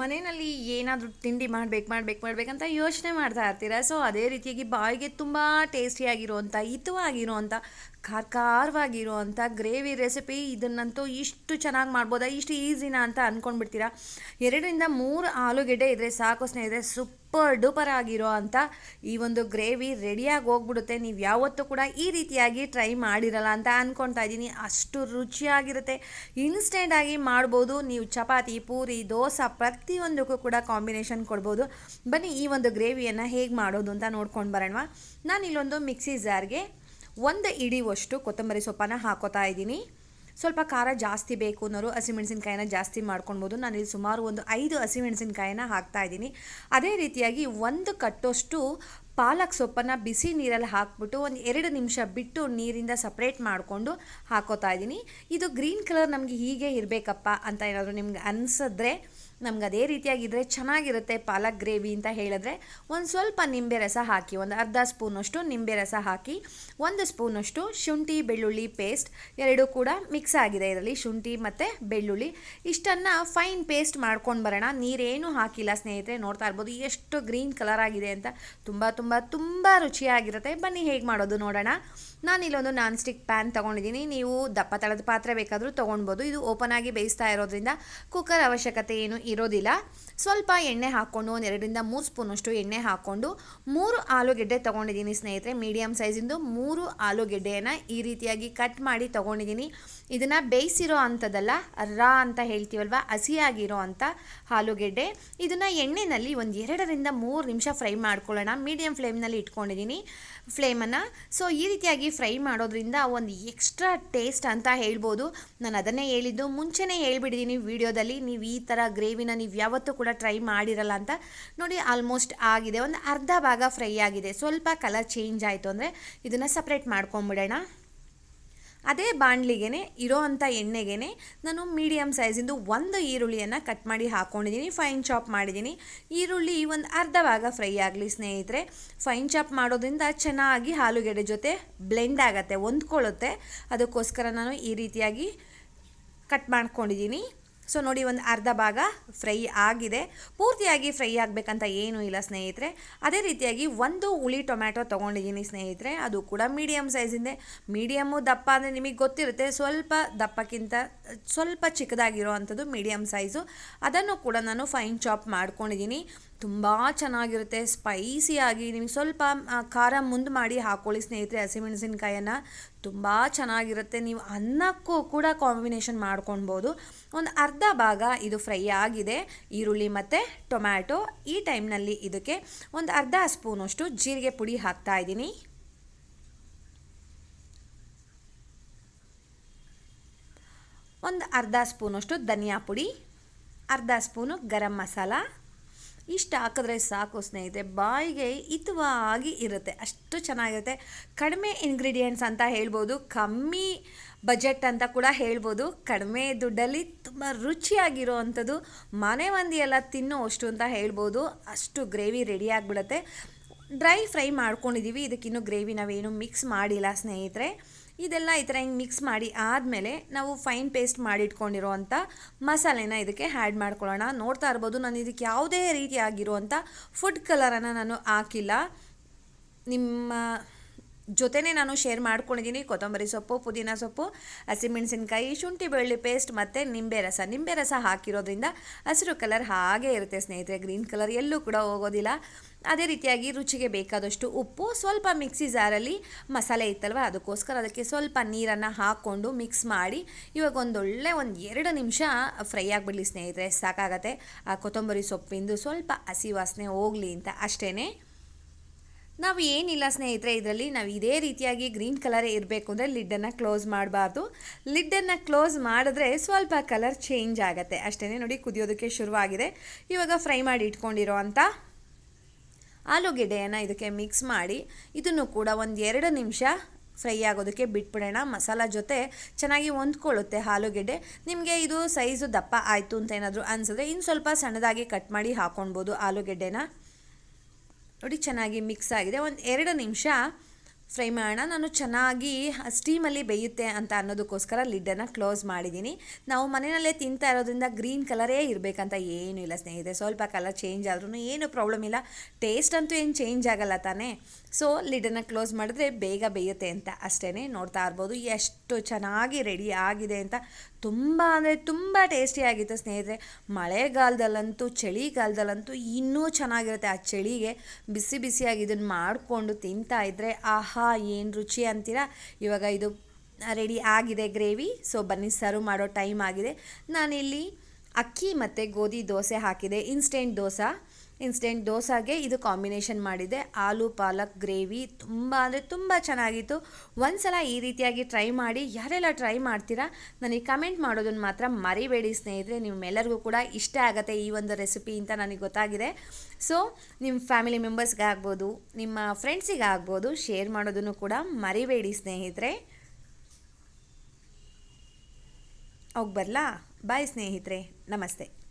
ಮನೆಯಲ್ಲಿ ಏನಾದರೂ ತಿಂಡಿ ಮಾಡ್ಬೇಕು ಮಾಡ್ಬೇಕು ಮಾಡ್ಬೇಕಂತ ಯೋಚನೆ ಮಾಡ್ತಾ ಇರ್ತೀರ? ಸೊ ಅದೇ ರೀತಿಯಾಗಿ ಬಾಯಿಗೆ ತುಂಬ ಟೇಸ್ಟಿಯಾಗಿರುವಂಥ ಹಿತವಾಗಿರುವಂಥ ಖಾರ ಖಾರವಾಗಿರುವಂಥ ಗ್ರೇವಿ ರೆಸಿಪಿ ಇದನ್ನಂತೂ ಇಷ್ಟು ಚೆನ್ನಾಗಿ ಮಾಡ್ಬೋದಾ, ಇಷ್ಟು ಈಸಿನಾ ಅಂತ ಅಂದ್ಕೊಂಡ್ಬಿಡ್ತೀರಾ ಎರಡರಿಂದ ಮೂರು ಆಲೂಗೆಡ್ಡೆ ಇದ್ದರೆ ಸಾಕು ಸ್ನೇಹಿತರೆ, ಸೂಪರ್ ಡೂಪರ್ ಆಗಿರೋ ಅಂಥ ಈ ಒಂದು ಗ್ರೇವಿ ರೆಡಿಯಾಗಿ ಹೋಗ್ಬಿಡುತ್ತೆ. ನೀವು ಯಾವತ್ತೂ ಕೂಡ ಈ ರೀತಿಯಾಗಿ ಟ್ರೈ ಮಾಡಿರಲ್ಲ ಅಂತ ಅಂದ್ಕೊಳ್ತಾ ಇದ್ದೀನಿ. ಅಷ್ಟು ರುಚಿಯಾಗಿರುತ್ತೆ. ಇನ್ಸ್ಟೆಂಟಾಗಿ ಮಾಡ್ಬೋದು. ನೀವು ಚಪಾತಿ, ಪೂರಿ, ದೋಸೆ ಪ್ರತಿಯೊಂದಕ್ಕೂ ಕೂಡ ಕಾಂಬಿನೇಷನ್ ಕೊಡ್ಬೋದು. ಬನ್ನಿ ಈ ಒಂದು ಗ್ರೇವಿಯನ್ನು ಹೇಗೆ ಮಾಡೋದು ಅಂತ ನೋಡ್ಕೊಂಡು ಬರೋಣವಾ. ನಾನು ಇಲ್ಲೊಂದು ಮಿಕ್ಸಿ ಜಾರ್ಗೆ ಒಂದು ಇಡಿವಷ್ಟು ಕೊತ್ತಂಬರಿ ಸೊಪ್ಪನ್ನು ಹಾಕೋತಾ ಇದ್ದೀನಿ. ಸ್ವಲ್ಪ ಖಾರ ಜಾಸ್ತಿ ಬೇಕು ಅನ್ನೋರು ಹಸಿಮೆಣಸಿನ್ಕಾಯಿನ ಜಾಸ್ತಿ ಮಾಡ್ಕೊಳ್ಬೋದು. ಇಲ್ಲಿ ಸುಮಾರು ಒಂದು ಐದು ಹಸಿಮೆಣಸಿನ್ಕಾಯಿನ ಹಾಕ್ತಾ ಇದ್ದೀನಿ. ಅದೇ ರೀತಿಯಾಗಿ ಒಂದು ಕಟ್ಟೋಷ್ಟು ಪಾಲಕ್ ಸೊಪ್ಪನ್ನು ಬಿಸಿ ನೀರಲ್ಲಿ ಹಾಕ್ಬಿಟ್ಟು ಒಂದು ಎರಡು ನಿಮಿಷ ಬಿಟ್ಟು ನೀರಿಂದ ಸಪ್ರೇಟ್ ಮಾಡಿಕೊಂಡು ಹಾಕೋತಾ ಇದ್ದೀನಿ. ಇದು ಗ್ರೀನ್ ಕಲರ್ ನಮಗೆ ಹೀಗೆ ಇರಬೇಕಪ್ಪ ಅಂತ ಏನಾದರೂ ನಿಮ್ಗೆ ಅನಿಸಿದ್ರೆ, ನಮ್ಗೆ ಅದೇ ರೀತಿಯಾಗಿದ್ದರೆ ಚೆನ್ನಾಗಿರುತ್ತೆ ಪಾಲಕ್ ಗ್ರೇವಿ ಅಂತ ಹೇಳಿದ್ರೆ, ಒಂದು ಸ್ವಲ್ಪ ನಿಂಬೆ ರಸ ಹಾಕಿ, ಒಂದು ಅರ್ಧ ಸ್ಪೂನಷ್ಟು ನಿಂಬೆ ರಸ ಹಾಕಿ, ಒಂದು ಸ್ಪೂನಷ್ಟು ಶುಂಠಿ, ಬೆಳ್ಳುಳ್ಳಿ ಪೇಸ್ಟ್ ಎರಡೂ ಕೂಡ ಮಿಕ್ಸ್ ಆಗಿದೆ ಇದರಲ್ಲಿ, ಶುಂಠಿ ಮತ್ತು ಬೆಳ್ಳುಳ್ಳಿ. ಇಷ್ಟನ್ನು ಫೈನ್ ಪೇಸ್ಟ್ ಮಾಡ್ಕೊಂಡು ಬರೋಣ. ನೀರೇನು ಹಾಕಿಲ್ಲ ಸ್ನೇಹಿತರೆ, ನೋಡ್ತಾ ಇರ್ಬೋದು ಎಷ್ಟು ಗ್ರೀನ್ ಕಲರ್ ಆಗಿದೆ ಅಂತ. ತುಂಬ ತುಂಬ ತುಂಬ ರುಚಿಯಾಗಿರುತ್ತೆ. ಬನ್ನಿ ಹೇಗೆ ಮಾಡೋದು ನೋಡೋಣ. ನಾನು ಇಲ್ಲೊಂದು ನಾನ್ ಸ್ಟಿಕ್ ಪ್ಯಾನ್ ತೊಗೊಂಡಿದ್ದೀನಿ. ನೀವು ದಪ್ಪ ತಳದ ಪಾತ್ರೆ ಬೇಕಾದರೂ ತೊಗೊಳ್ಬೋದು ಇದು ಓಪನ್ ಆಗಿ ಬೇಯಿಸ್ತಾ ಇರೋದ್ರಿಂದ ಕುಕ್ಕರ್ ಅವಶ್ಯಕತೆ ಏನು ಇರೋದಿಲ್ಲ. ಸ್ವಲ್ಪ ಎಣ್ಣೆ ಹಾಕ್ಕೊಂಡು, ಒಂದು ಎರಡರಿಂದ ಮೂರು ಸ್ಪೂನಷ್ಟು ಎಣ್ಣೆ ಹಾಕ್ಕೊಂಡು, ಮೂರು ಆಲೂಗೆಡ್ಡೆ ತೊಗೊಂಡಿದ್ದೀನಿ ಸ್ನೇಹಿತರೆ. ಮೀಡಿಯಮ್ ಸೈಜಿಂದು ಮೂರು ಆಲೂಗೆಡ್ಡೆಯನ್ನು ಈ ರೀತಿಯಾಗಿ ಕಟ್ ಮಾಡಿ ತೊಗೊಂಡಿದ್ದೀನಿ. ಇದನ್ನು ಬೇಯಿಸಿರೋ ಅಂಥದ್ದಲ್ಲ ರಾ ಅಂತ ಹೇಳ್ತೀವಲ್ವ, ಹಸಿಯಾಗಿರೋ ಅಂಥ ಆಲೂಗೆಡ್ಡೆ. ಇದನ್ನು ಎಣ್ಣೆಯಲ್ಲಿ ಒಂದು ಎರಡರಿಂದ ಮೂರು ನಿಮಿಷ ಫ್ರೈ ಮಾಡ್ಕೊಳ್ಳೋಣ. ಮೀಡಿಯಮ್ ಫ್ಲೇಮ್ನಲ್ಲಿ ಇಟ್ಕೊಂಡಿದ್ದೀನಿ ಫ್ಲೇಮನ್ನು ಸೊ ಈ ರೀತಿಯಾಗಿ ಫ್ರೈ ಮಾಡೋದ್ರಿಂದ ಒಂದು ಎಕ್ಸ್ಟ್ರಾ ಟೇಸ್ಟ್ ಅಂತ ಹೇಳ್ಬೋದು. ನಾನು ಅದನ್ನೇ ಹೇಳಿದ್ದು. ಮುಂಚೆನೇ ಹೇಳ್ಬಿಟ್ಟಿದ್ದೀನಿ ವೀಡಿಯೋದಲ್ಲಿ, ನೀವು ಈ ಥರ ಗ್ರೇವಿನ ನೀವು ಯಾವತ್ತೂ ಕೂಡ ಟ್ರೈ ಮಾಡಿರಲ್ಲ ಅಂತ. ನೋಡಿ ಆಲ್ಮೋಸ್ಟ್ ಆಗಿದೆ. ಒಂದು ಅರ್ಧ ಭಾಗ ಫ್ರೈ ಆಗಿದೆ. ಸ್ವಲ್ಪ ಕಲರ್ ಚೇಂಜ್ ಆಯಿತು ಅಂದರೆ ಇದನ್ನು ಸಪ್ರೇಟ್ ಮಾಡ್ಕೊಂಬಿಡೋಣ. ಅದೇ ಬಾಣಲಿಗೆ ಇರೋ ಅಂಥ ಎಣ್ಣೆಗೆ ನಾನು ಮೀಡಿಯಮ್ ಸೈಜಿಂದು ಒಂದು ಈರುಳ್ಳಿಯನ್ನು ಕಟ್ ಮಾಡಿ ಹಾಕ್ಕೊಂಡಿದ್ದೀನಿ ಫೈನ್ ಚಾಪ್ ಮಾಡಿದ್ದೀನಿ. ಈರುಳ್ಳಿ ಒಂದು ಅರ್ಧ ಭಾಗ ಫ್ರೈ ಆಗಲಿ ಸ್ನೇಹಿತರೆ. ಫೈನ್ ಚಾಪ್ ಮಾಡೋದ್ರಿಂದ ಚೆನ್ನಾಗಿ ಆಲೂಗೆಡ್ಡೆ ಜೊತೆ ಬ್ಲೆಂಡ್ ಆಗುತ್ತೆ, ಹೊಂದ್ಕೊಳ್ಳುತ್ತೆ. ಅದಕ್ಕೋಸ್ಕರ ನಾನು ಈ ರೀತಿಯಾಗಿ ಕಟ್ ಮಾಡ್ಕೊಂಡಿದ್ದೀನಿ. ಸೊ ನೋಡಿ ಒಂದು ಅರ್ಧ ಭಾಗ ಫ್ರೈ ಆಗಿದೆ. ಪೂರ್ತಿಯಾಗಿ ಫ್ರೈ ಆಗಬೇಕಂತ ಏನೂ ಇಲ್ಲ ಸ್ನೇಹಿತರೆ. ಅದೇ ರೀತಿಯಾಗಿ ಒಂದು ಹುಳಿ ಟೊಮ್ಯಾಟೊ ತೊಗೊಂಡಿದ್ದೀನಿ ಸ್ನೇಹಿತರೆ. ಅದು ಕೂಡ ಮೀಡಿಯಮ್ ಸೈಜಿಂದೆ. ಮೀಡಿಯಮ್ಮು ದಪ್ಪ ಅಂದರೆ ನಿಮಗೆ ಗೊತ್ತಿರುತ್ತೆ. ಸ್ವಲ್ಪ ದಪ್ಪಕ್ಕಿಂತ ಸ್ವಲ್ಪ ಚಿಕ್ಕದಾಗಿರೋ ಅಂಥದ್ದು ಮೀಡಿಯಮ್ ಸೈಜು. ಅದನ್ನು ಕೂಡ ನಾನು ಫೈನ್ ಚಾಪ್ ಮಾಡ್ಕೊಂಡಿದ್ದೀನಿ. ತುಂಬ ಚೆನ್ನಾಗಿರುತ್ತೆ ಸ್ಪೈಸಿಯಾಗಿ ನಿಮಗೆ ಸ್ವಲ್ಪ ಖಾರ ಮುಂದೆ ಮಾಡಿ ಹಾಕ್ಕೊಳ್ಳಿ ಸ್ನೇಹಿತರೆ ಹಸಿಮೆಣಸಿನ್ಕಾಯನ್ನು ತುಂಬ ಚೆನ್ನಾಗಿರುತ್ತೆ. ನೀವು ಅನ್ನಕ್ಕೂ ಕೂಡ ಕಾಂಬಿನೇಷನ್ ಮಾಡ್ಕೊಳ್ಬೋದು ಒಂದು ಅರ್ಧ ಭಾಗ ಇದು ಫ್ರೈ ಆಗಿದೆ. ಈರುಳ್ಳಿ ಮತ್ತು ಟೊಮ್ಯಾಟೊ. ಈ ಟೈಮ್ನಲ್ಲಿ ಇದಕ್ಕೆ ಒಂದು ಅರ್ಧ ಸ್ಪೂನಷ್ಟು ಜೀರಿಗೆ ಪುಡಿ ಹಾಕ್ತಾ ಇದ್ದೀನಿ. ಒಂದು ಅರ್ಧ ಸ್ಪೂನಷ್ಟು ಧನಿಯಾ ಪುಡಿ. ಅರ್ಧ ಸ್ಪೂನು ಗರಂ ಮಸಾಲ. ಇಷ್ಟು ಹಾಕಿದ್ರೆ ಸಾಕು ಸ್ನೇಹಿತರೆ, ಬಾಯಿಗೆ ಹಿತವಾಗಿ ಇರುತ್ತೆ, ಅಷ್ಟು ಚೆನ್ನಾಗಿರುತ್ತೆ. ಕಡಿಮೆ ಇಂಗ್ರೀಡಿಯೆಂಟ್ಸ್ ಅಂತ ಹೇಳ್ಬೋದು, ಕಮ್ಮಿ ಬಜೆಟ್ ಅಂತ ಕೂಡ ಹೇಳ್ಬೋದು. ಕಡಿಮೆ ದುಡ್ಡಲ್ಲಿ ತುಂಬ ರುಚಿಯಾಗಿರೋ ಅಂಥದ್ದು ಮನೆ ಮಂದಿ ಎಲ್ಲ ತಿನ್ನೋ ಅಷ್ಟು ಅಂತ ಹೇಳ್ಬೋದು. ಅಷ್ಟು ಗ್ರೇವಿ ರೆಡಿ ಆಗಿಬಿಡುತ್ತೆ. ಡ್ರೈ ಫ್ರೈ ಮಾಡ್ಕೊಂಡಿದ್ದೀವಿ ಇದಕ್ಕಿನ್ನೂ ಗ್ರೇವಿ ನಾವೇನು ಮಿಕ್ಸ್ ಮಾಡಿಲ್ಲ ಸ್ನೇಹಿತರೆ. ಇದೆಲ್ಲ ಈ ಥರ ಹಿಂಗೆ ಮಿಕ್ಸ್ ಮಾಡಿ ಆದಮೇಲೆ ನಾವು ಫೈನ್ ಪೇಸ್ಟ್ ಮಾಡಿಟ್ಕೊಂಡಿರೋವಂಥ ಮಸಾಲೆನ ಇದಕ್ಕೆ ಆ್ಯಡ್ ಮಾಡ್ಕೊಳ್ಳೋಣ. ನೋಡ್ತಾ ಇರ್ಬೋದು, ನಾನು ಇದಕ್ಕೆ ಯಾವುದೇ ರೀತಿಯಾಗಿರುವಂಥ ಫುಡ್ ಕಲರನ್ನು ನಾನು ಹಾಕಿಲ್ಲ. ನಿಮ್ಮ ಜೊತೆನೇ ನಾನು ಶೇರ್ ಮಾಡ್ಕೊಂಡಿದ್ದೀನಿ ಕೊತ್ತಂಬರಿ ಸೊಪ್ಪು, ಪುದೀನ ಸೊಪ್ಪು, ಹಸಿಮೆಣಸಿನ್ಕಾಯಿ, ಶುಂಠಿ ಬೆಳ್ಳುಳ್ಳಿ ಪೇಸ್ಟ್ ಮತ್ತು ನಿಂಬೆ ರಸ. ನಿಂಬೆ ರಸ ಹಾಕಿರೋದ್ರಿಂದ ಹಸಿರು ಕಲರ್ ಹಾಗೆ ಇರುತ್ತೆ ಸ್ನೇಹಿತರೆ. ಗ್ರೀನ್ ಕಲರ್ ಎಲ್ಲೂ ಕೂಡ ಹೋಗೋದಿಲ್ಲ. ಅದೇ ರೀತಿಯಾಗಿ ರುಚಿಗೆ ಬೇಕಾದಷ್ಟು ಉಪ್ಪು, ಸ್ವಲ್ಪ ಮಿಕ್ಸಿ ಜಾರಲ್ಲಿ ಮಸಾಲೆ ಇತ್ತಲ್ವ, ಅದಕ್ಕೋಸ್ಕರ ಅದಕ್ಕೆ ಸ್ವಲ್ಪ ನೀರನ್ನು ಹಾಕ್ಕೊಂಡು ಮಿಕ್ಸ್ ಮಾಡಿ ಇವಾಗ ಒಂದೊಳ್ಳೆ ಒಂದು ಎರಡು ನಿಮಿಷ ಫ್ರೈ ಆಗಿಬಿಡಲಿ ಸ್ನೇಹಿತರೆ. ಸಾಕಾಗತ್ತೆ. ಆ ಕೊತ್ತಂಬರಿ ಸೊಪ್ಪಿಂದು ಸ್ವಲ್ಪ ಹಸಿ ವಾಸನೆ ಹೋಗಲಿ ಅಂತ ಅಷ್ಟೇ ನಾವು ಏನಿಲ್ಲ ಸ್ನೇಹಿತರೆ, ಇದರಲ್ಲಿ ನಾವು ಇದೇ ರೀತಿಯಾಗಿ ಗ್ರೀನ್ ಕಲರೇ ಇರಬೇಕು ಅಂದರೆ ಲಿಡ್ಡನ್ನು ಕ್ಲೋಸ್ ಮಾಡಬಾರ್ದು. ಲಿಡ್ಡನ್ನು ಕ್ಲೋಸ್ ಮಾಡಿದ್ರೆ ಸ್ವಲ್ಪ ಕಲರ್ ಚೇಂಜ್ ಆಗುತ್ತೆ. ಅಷ್ಟೇ ನೋಡಿ ಕುದಿಯೋದಕ್ಕೆ ಶುರುವಾಗಿದೆ. ಇವಾಗ ಫ್ರೈ ಮಾಡಿ ಇಟ್ಕೊಂಡಿರೋ ಅಂಥ ಆಲೂಗೆಡ್ಡೆಯನ್ನು ಇದಕ್ಕೆ ಮಿಕ್ಸ್ ಮಾಡಿ ಇದನ್ನು ಕೂಡ ಒಂದು ಎರಡು ನಿಮಿಷ ಫ್ರೈ ಆಗೋದಕ್ಕೆ ಬಿಟ್ಬಿಡೋಣ. ಮಸಾಲ ಜೊತೆ ಚೆನ್ನಾಗಿ ಹೊಂದ್ಕೊಳ್ಳುತ್ತೆ ಆಲೂಗೆಡ್ಡೆ. ನಿಮಗೆ ಇದು ಸೈಜು ದಪ್ಪ ಆಯಿತು ಅಂತ ಏನಾದರೂ ಅನಿಸಿದ್ರೆ ಇನ್ನು ಸ್ವಲ್ಪ ಸಣ್ಣದಾಗಿ ಕಟ್ ಮಾಡಿ ಹಾಕ್ಕೊಳ್ಬೋದು ಆಲೂಗೆಡ್ಡೆನ. ನೋಡಿ ಚೆನ್ನಾಗಿ ಮಿಕ್ಸ್ ಆಗಿದೆ. ಒಂದು ಎರಡು ನಿಮಿಷ ಫ್ರೈ ಮಾಡೋಣ ನಾನು ಚೆನ್ನಾಗಿ ಸ್ಟೀಮಲ್ಲಿ ಬೇಯುತ್ತೆ ಅಂತ ಅನ್ನೋದಕ್ಕೋಸ್ಕರ ಲಿಡ್ಡನ್ನು ಕ್ಲೋಸ್ ಮಾಡಿದ್ದೀನಿ. ನಾವು ಮನೆಯಲ್ಲೇ ತಿಂತಾ ಇರೋದ್ರಿಂದ ಗ್ರೀನ್ ಕಲರೇ ಇರಬೇಕಂತ ಏನೂ ಇಲ್ಲ ಸ್ನೇಹಿತರೆ. ಸ್ವಲ್ಪ ಕಲರ್ ಚೇಂಜ್ ಆದ್ರೂ ಏನು ಪ್ರಾಬ್ಲಮ್ ಇಲ್ಲ. ಟೇಸ್ಟ್ ಅಂತೂ ಏನು ಚೇಂಜ್ ಆಗಲ್ಲ ತಾನೇ. ಸೊ ಲಿಡ್ಡನ್ನು ಕ್ಲೋಸ್ ಮಾಡಿದ್ರೆ ಬೇಗ ಬೇಯುತ್ತೆ ಅಂತ ಅಷ್ಟೇ ನೋಡ್ತಾ ಇರ್ಬೋದು. ಎಷ್ಟು ಚೆನ್ನಾಗಿ ರೆಡಿ ಆಗಿದೆ ಅಂತ ತುಂಬ ಅಂದರೆ ತುಂಬ ಟೇಸ್ಟಿಯಾಗಿತ್ತು ಸ್ನೇಹಿತರೆ. ಮಳೆಗಾಲದಲ್ಲಂತೂ, ಚಳಿಗಾಲದಲ್ಲಂತೂ ಇನ್ನೂ ಚೆನ್ನಾಗಿರುತ್ತೆ ಆ ಚಳಿಗೆ. ಬಿಸಿ ಬಿಸಿಯಾಗಿ ಇದನ್ನು ಮಾಡಿಕೊಂಡು ತಿಂತಾ ಇದ್ದರೆ ಆಹಾ ಏನು ರುಚಿ ಅಂತೀರಾ? ಇವಾಗ ಇದು ರೆಡಿ ಆಗಿದೆ ಗ್ರೇವಿ. ಸೊ ಬನ್ನಿ ಸರ್ವ್ ಮಾಡೋ ಟೈಮ್ ಆಗಿದೆ. ನಾನಿಲ್ಲಿ ಅಕ್ಕಿ ಮತ್ತು ಗೋಧಿ ದೋಸೆ ಹಾಕಿದೆ. ಇನ್ಸ್ಟೆಂಟ್ ದೋಸೆ. ಇನ್ಸ್ಟೆಂಟ್ ದೋಸಾಗೆ ಇದು ಕಾಂಬಿನೇಷನ್ ಮಾಡಿದೆ. ಆಲೂ, ಪಾಲಕ್ ಗ್ರೇವಿ ತುಂಬ ಅಂದರೆ ತುಂಬ ಚೆನ್ನಾಗಿತ್ತು. ಒಂದ್ಸಲ ಈ ರೀತಿಯಾಗಿ ಟ್ರೈ ಮಾಡಿ, ಯಾರೆಲ್ಲ ಟ್ರೈ ಮಾಡ್ತೀರಾ, ನನಗೆ ಕಮೆಂಟ್ ಮಾಡೋದನ್ನು ಮಾತ್ರ ಮರಿಬೇಡಿ ಸ್ನೇಹಿತರೆ. ನಿಮ್ಮೆಲ್ಲರಿಗೂ ಕೂಡ ಇಷ್ಟ ಆಗುತ್ತೆ ಈ ಒಂದು ರೆಸಿಪಿ ಅಂತ ನನಗೆ ಗೊತ್ತಾಗಿದೆ. ಸೊ ನಿಮ್ಮ ಫ್ಯಾಮಿಲಿ ಮೆಂಬರ್ಸ್ಗೆ ಆಗ್ಬೋದು, ನಿಮ್ಮ ಫ್ರೆಂಡ್ಸಿಗೆ ಆಗ್ಬೋದು ಶೇರ್ ಮಾಡೋದನ್ನು ಕೂಡ ಮರಿಬೇಡಿ ಸ್ನೇಹಿತರೆ. ಹೋಗಿ ಬರಲಾ? ಬಾಯ್ ಸ್ನೇಹಿತರೆ. ನಮಸ್ತೆ.